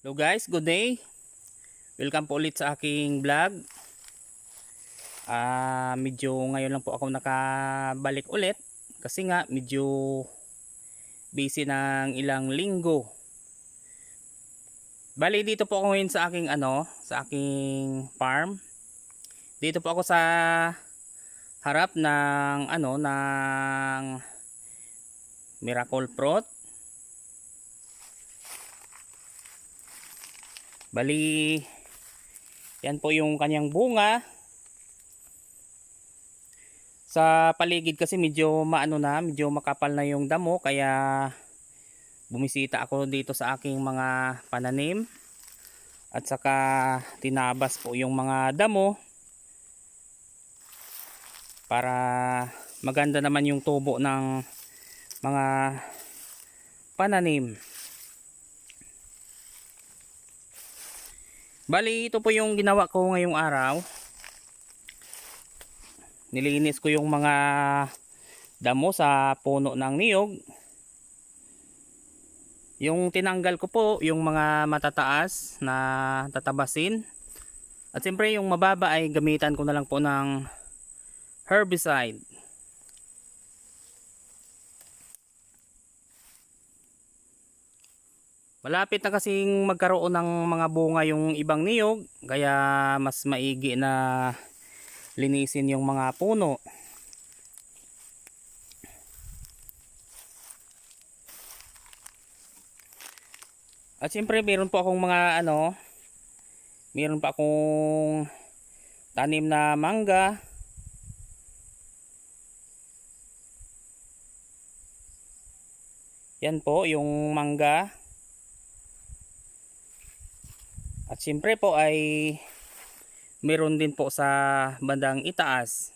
Hello guys, good day. Welcome po ulit sa aking vlog. Ah, medyo ngayon lang po ako nakabalik ulit kasi nga medyo busy ng ilang linggo. Bali dito po ako ngayon sa aking ano, sa aking farm. Dito po ako sa harap ng ano ng Miracle Fruit. Bali, yan po yung kanyang bunga. Sa paligid kasi medyo maano na, medyo makapal na yung damo kaya bumisita ako dito sa aking mga pananim. At saka tinabas po yung mga damo para maganda naman yung tubo ng mga pananim. Bali, ito po yung ginawa ko ngayong araw. Nilinis ko yung mga damo sa puno ng niyog. Yung tinanggal ko po, yung mga matataas na tatabasin. At siyempre yung mababa ay gamitan ko na lang po ng herbicide. Malapit na kasing magkaroon ng mga bunga yung ibang niyog, kaya mas maigi na linisin yung mga puno. At siyempre meron po akong mga ano, meron pa akong tanim na mangga. Yan po yung mangga. At siyempre po ay meron din po sa bandang itaas.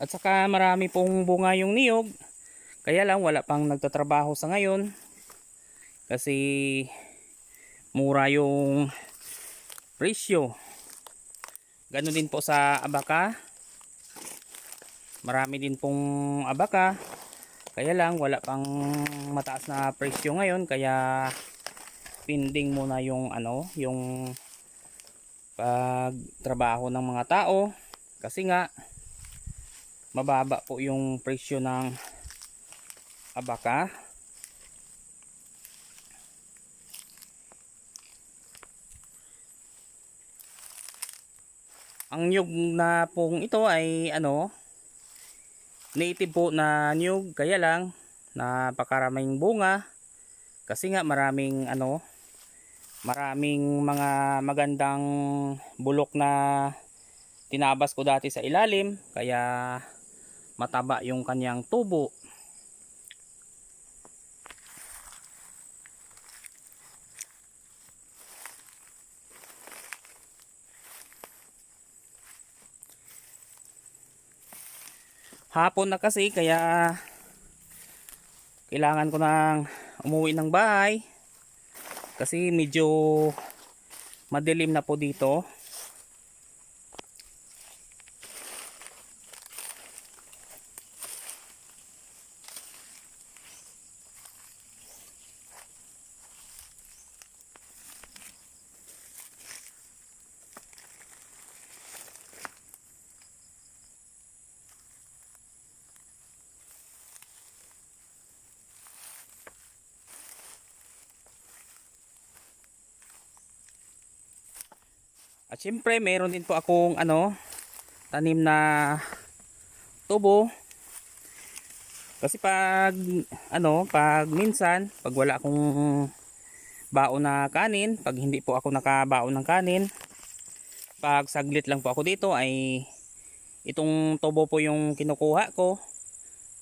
At saka marami pong bunga yung niyog. Kaya lang wala pang nagtatrabaho sa ngayon. Kasi mura yung presyo. Ganon din po sa abaka. Marami din pong abaka. Kaya lang wala pang mataas na presyo ngayon kaya pending muna yung ano, yung pagtrabaho ng mga tao kasi nga mababa po yung presyo ng abaka. Ang nyug na pong ito ay ano native po na nyug. Kaya lang napakaraming bunga. Kasi nga maraming ano maraming mga magandang bulok na tinabas ko dati sa ilalim. Kaya mataba yung kanyang tubo. Hapon na kasi kaya kailangan ko nang umuwi ng bahay. Kasi medyo madilim na po dito At syempre, meron din po akong ano, tanim na tubo. Kasi pag ano, pag minsan, pag wala akong baon na kanin, pag hindi po ako nakabaon ng kanin, pag saglit lang po ako dito ay itong tubo po yung kinukuha ko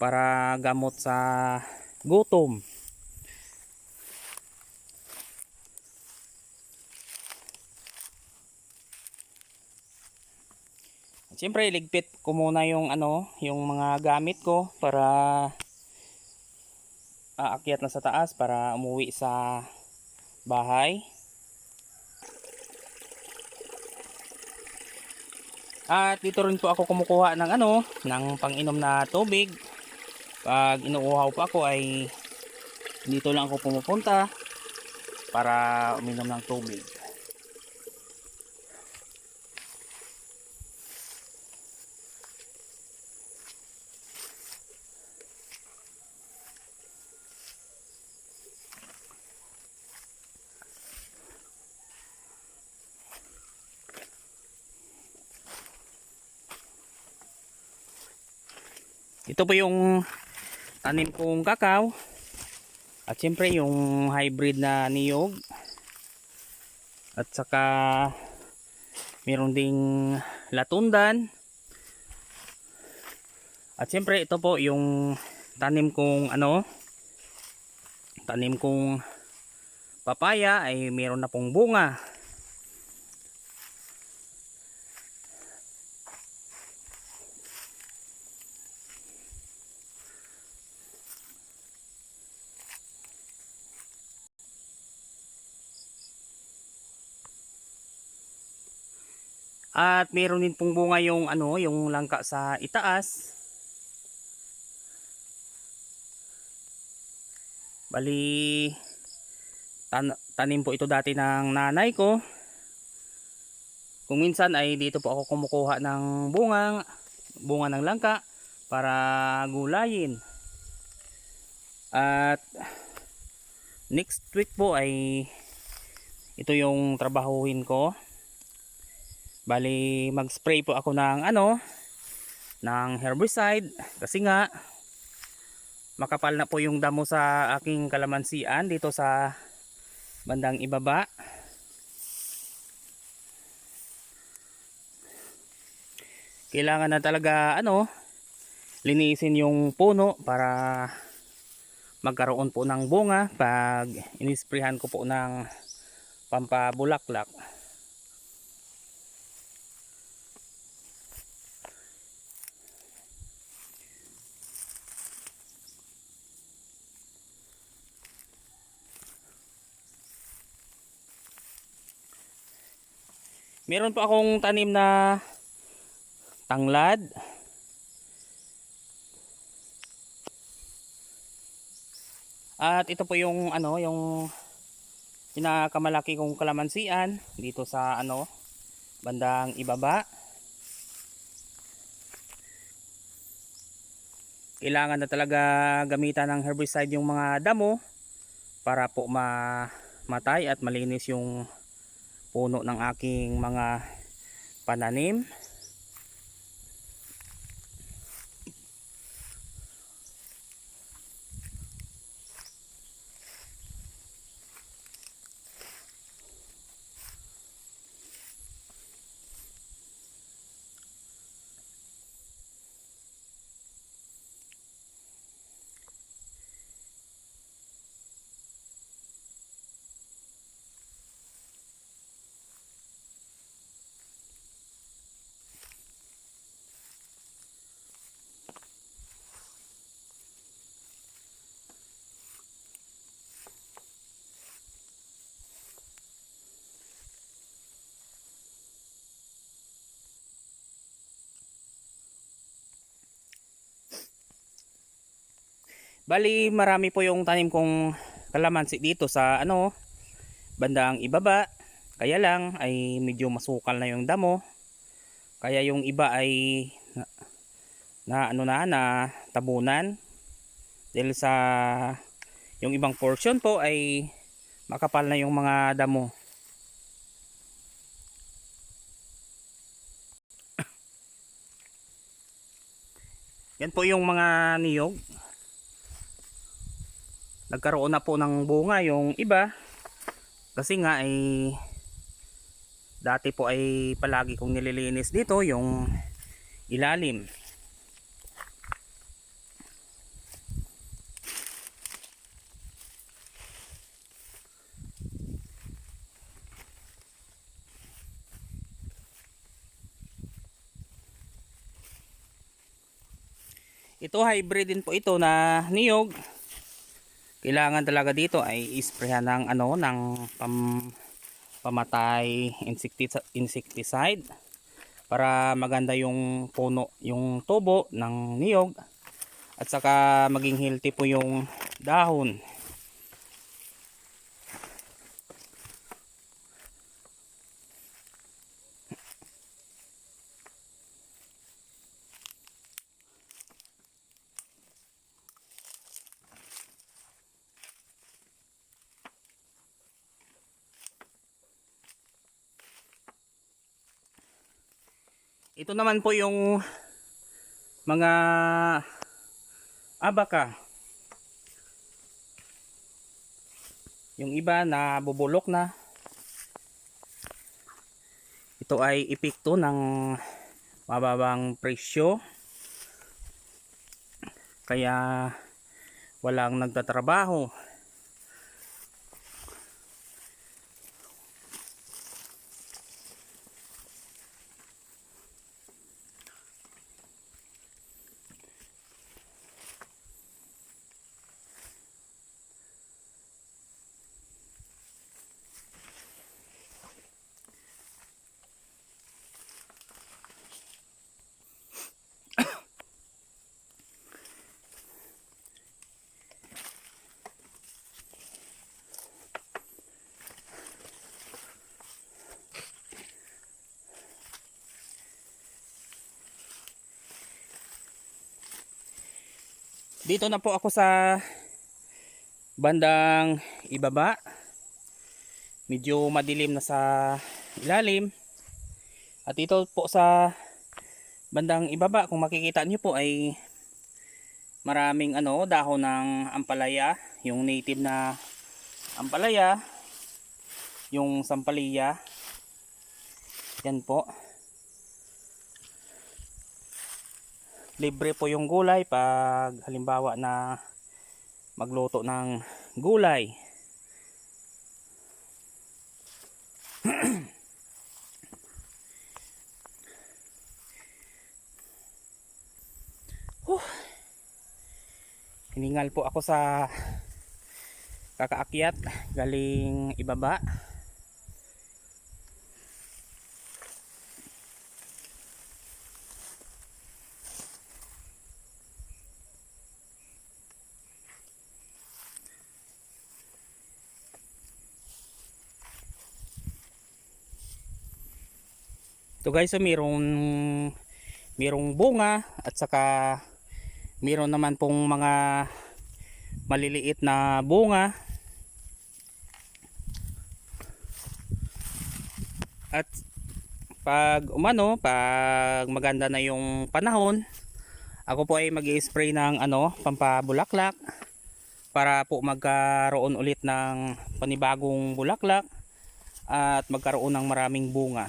para gamot sa gutom. Siyempre, ligpit ko muna yung ano, yung mga gamit ko para aakyat na sa taas para umuwi sa bahay. At dito rin po ako kumukuha ng ano, ng panginom na tubig. Pag inuuhaw pa ako ay dito lang ako pumupunta para uminom ng tubig. Ito po yung tanim kong kakao. At siyempre yung hybrid na niyog. At saka meron ding latundan. At siyempre ito po yung tanim kong ano tanim kong papaya ay meron na pong bunga. At meron din pong bunga yung ano, yung langka sa itaas. Bali tan tanim po ito dati ng nanay ko. Kung minsan ay dito po ako kumukuha ng bunga, bunga ng langka para gulayin. At next week po ay ito yung trabahuhin ko. Bali, mag-spray po ako ng ano, ng herbicide kasi nga makapal na po yung damo sa aking kalamansian dito sa bandang ibaba. Kailangan na talaga ano, linisin yung puno para magkaroon po ng bunga pag inisprehan ko po ng pampabulaklak. Meron po akong tanim na tanglad. At ito po yung ano, yung pinakamalaki kong kalamansian dito sa ano, bandang ibaba. Kailangan na talaga gamitan ng herbicide yung mga damo para po mamatay at malinis yung puno ng aking mga pananim. Bali, marami po yung tanim kong kalamansi dito sa ano, bandang ibaba. Kaya lang ay medyo masukal na yung damo. Kaya yung iba ay na, na ano na na tabunan. Dahil sa yung ibang portion po ay makapal na yung mga damo. Yan po yung mga niyog nagkaroon na po ng bunga yung iba kasi nga ay dati po ay palagi kong nililinis dito yung ilalim Ito hybrid din po ito na niyog. Kailangan talaga dito ay isprehan ng ano ng pam, pamatay insecti- insecticide para maganda yung puno, yung tubo ng niyog at saka maging healthy po yung dahon. Ito naman po yung mga abaka. Yung iba na bubulok na. Ito ay epekto ng mababang presyo. Kaya walang nagtatrabaho. Dito na po ako sa bandang ibaba. Medyo madilim na sa ilalim. At ito po sa bandang ibaba, kung makikita nyo po ay maraming ano, dahon ng ampalaya. Yung native na ampalaya. Yung sampalaya. Yan po. Libre po yung gulay pag halimbawa na magluto ng gulay. Huh. Hiningal po ako sa kakaakyat galing ibaba. Ito guys, so mayroong mayroong bunga at saka mayroon naman pong mga maliliit na bunga. At pag umano, pag maganda na yung panahon, ako po ay mag-spray ng ano, pampabulaklak para po magkaroon ulit ng panibagong bulaklak at magkaroon ng maraming bunga.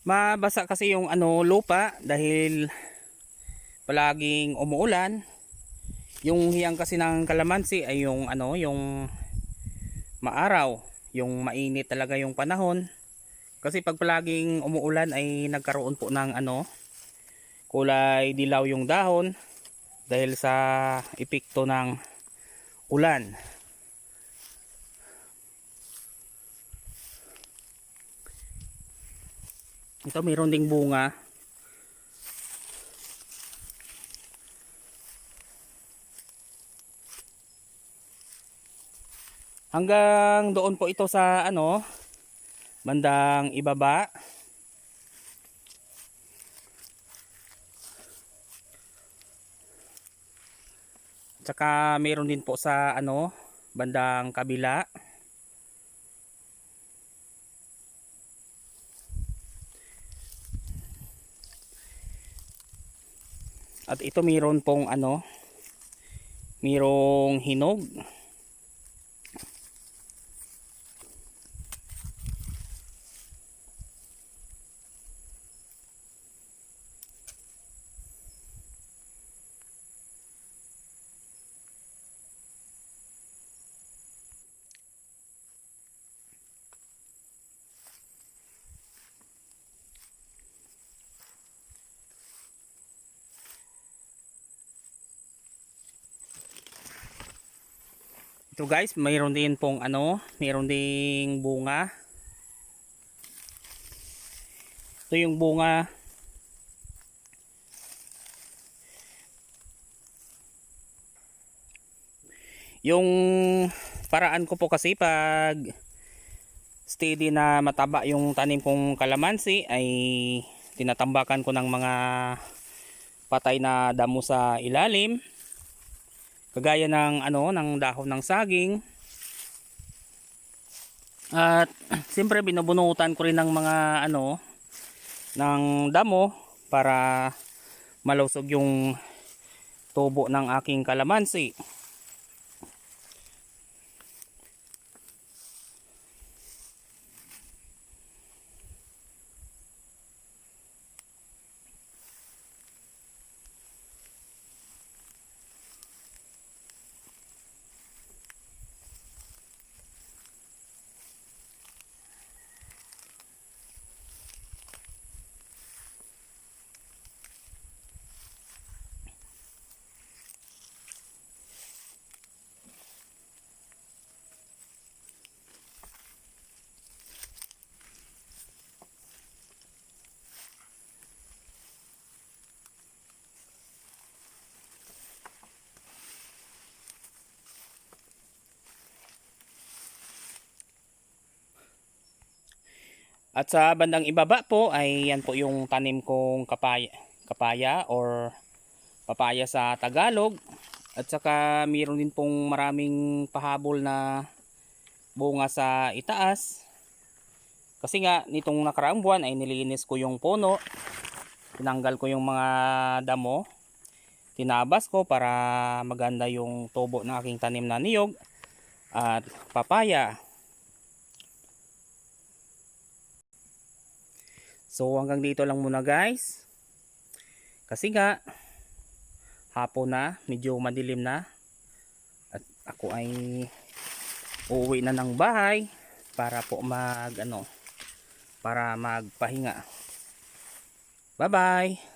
Mabasa kasi yung ano lupa dahil palaging umuulan. Yung hiyang kasi ng kalamansi ay yung ano, yung maaraw, yung mainit talaga yung panahon. Kasi pag palaging umuulan ay nagkaroon po ng ano, kulay dilaw yung dahon dahil sa epekto ng ulan. Ito mayroon ding bunga. Hanggang doon po ito sa ano, bandang ibaba. Tsaka mayroon din po sa ano, bandang kabila. At ito mayroon pong ano, mayroong hinog. Ito guys, mayroon din pong ano, mayroon ding bunga. Ito yung bunga. Yung paraan ko po kasi pag steady na mataba yung tanim kong kalamansi ay tinatambakan ko ng mga patay na damo sa ilalim kagaya ng ano ng dahon ng saging. At siyempre binubunutan ko rin ng mga ano ng damo para malusog yung tubo ng aking kalamansi At sa bandang ibaba po ay yan po yung tanim kong kapaya, kapaya or papaya sa Tagalog. At saka mayroon din pong maraming pahabol na bunga sa itaas. Kasi nga nitong nakaraang buwan ay nilinis ko yung puno. Tinanggal ko yung mga damo. Tinabas ko para maganda yung tubo ng aking tanim na niyog at papaya. So hanggang dito lang muna guys. Kasi nga hapon na, medyo madilim na. At ako ay uuwi na ng bahay para po mag ano para magpahinga. Bye-bye.